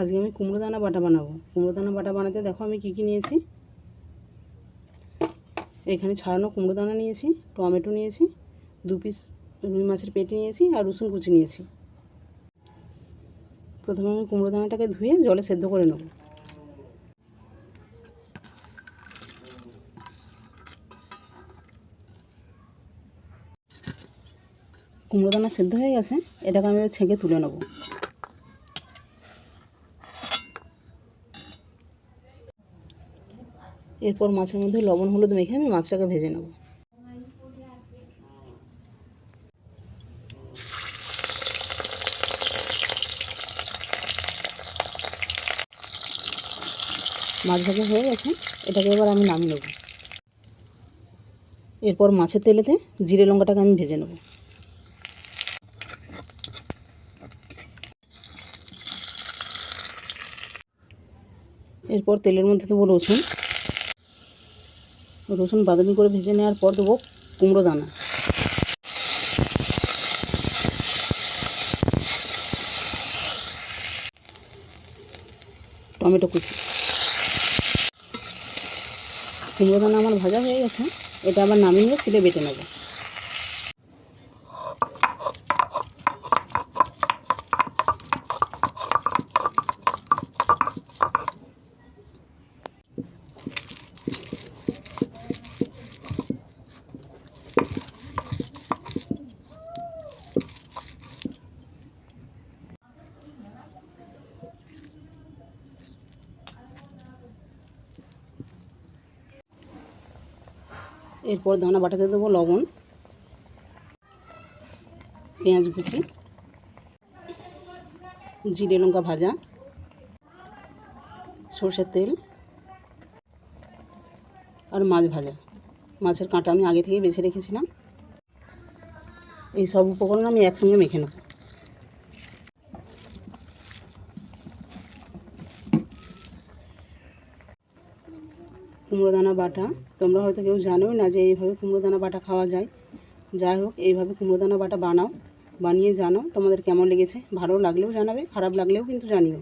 আজকে আমি কুমড়ো দানা বাটা বানাবো। কুমড়ো দানা বাটা বানাতে দেখো আমি কী কী নিয়েছি। এখানে ছাড়ানো কুমড়ো দানা নিয়েছি, টমেটো নিয়েছি, দু পিস রুই মাছের পেটি নিয়েছি আর রসুন কুচি নিয়েছি। প্রথমে আমি কুমড়ো দানাটাকে ধুয়ে জলে সেদ্ধ করে নেব। কুমড়ো দানা সেদ্ধ হয়ে গেছে, এটাকে আমি ছেঁকে তুলে নেব। এরপর মাছের মধ্যে লবণ, হলুদ মেখে আমি মাছটাকে ভেজে নেব। মাছ ভাজা হয়ে গেছে, এটাকে এবার আমি নামিয়ে নেব। এরপর মাছের তেলেতে জিরে লঙ্কাটাকে আমি ভেজে নেব। এরপর তেলের মধ্যে দেবো রসুন। রসুন বাদামি করে ভেজে নেওয়ার পর দেবো কুমড়ো দানা। টমেটো কুচি। কুমড়ো দানা আমার ভাজা হয়ে গেছে, এটা আবার নামিয়ে সিলে বেটে নেব। এরপর দানা বাটাতে দেবো লবণ, পেঁয়াজ কুচি, জিরে লঙ্কা ভাজা, সর্ষের তেল আর মাছ ভাজা। মাছের কাঁটা আমি আগে থেকেই বেছে রেখেছিলাম। এই সব উপকরণ আমি একসঙ্গে মেখে নেব। কুমড়ো দানা বাটা। তোমরা হয়তো কেউ জানোই না যে এইভাবে কুমড়ো দানা বাটা খাওয়া যায়। যাই হোক, এইভাবে কুমড়ো দানা বাটা বানাও, বানিয়ে জানাও তোমাদের কেমন লেগেছে। ভালো লাগলেও জানাবে, খারাপ লাগলেও কিন্তু জানিও।